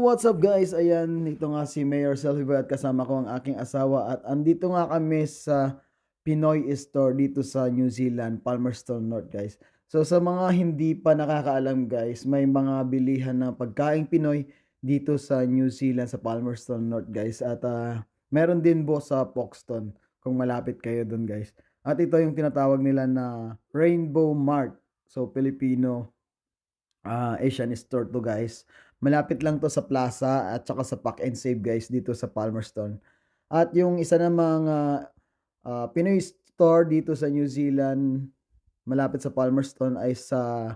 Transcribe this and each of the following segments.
what's up guys? Ayan, ito nga si Mayor Boy at kasama ko ang aking asawa at andito nga kami sa Pinoy Store dito sa New Zealand, Palmerston North guys. So sa mga hindi pa nakakaalam guys, may mga bilihan ng pagkaing Pinoy dito sa New Zealand sa Palmerston North guys at ah, meron din po sa Foxton kung malapit kayo doon guys. At ito yung tinatawag nila na Rainbow Mart. So Filipino ah, Asian store to guys. Malapit lang to sa plaza at saka sa Pack and Save guys dito sa Palmerston. At yung isa namang ah, ah, Pinoy store dito sa New Zealand malapit sa Palmerston ay sa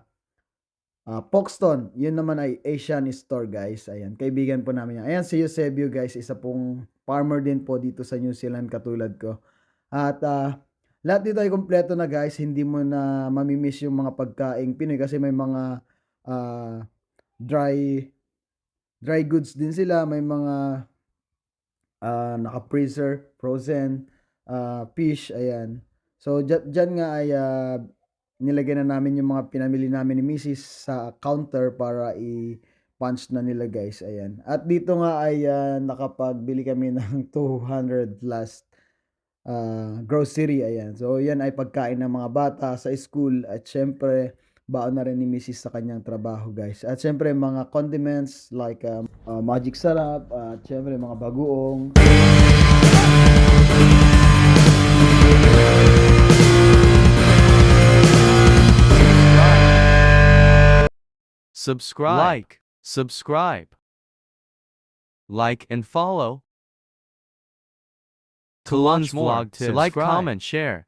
ah, Foxton. Yun naman ay Asian store guys. Ayan, kaibigan po namin yan. Ayan si Eusebio guys, isa pong farmer din po dito sa New Zealand katulad ko. At ah, lahat dito ay kompleto na guys. Hindi mo na mamimiss yung mga pagkaing Pinoy kasi may mga ah, dry dry goods din sila. May mga ah, naka-freezer, frozen, ah, fish, ayan. So, dyan, nga ay ah, nilagay na namin yung mga pinamili namin ni Mrs. sa counter para i-punch na nila guys. Ayan. At dito nga ay ah, nakapagbili kami ng 200 plus ah, grocery. Ayan. So, yan ay pagkain ng mga bata sa school. At syempre, baon na rin ni Mrs. sa kanyang trabaho guys. At syempre, mga condiments like ah, ah, magic sarap. At syempre, mga bagoong. subscribe, like, subscribe, like and follow. To launch vlog tips, like, comment, share.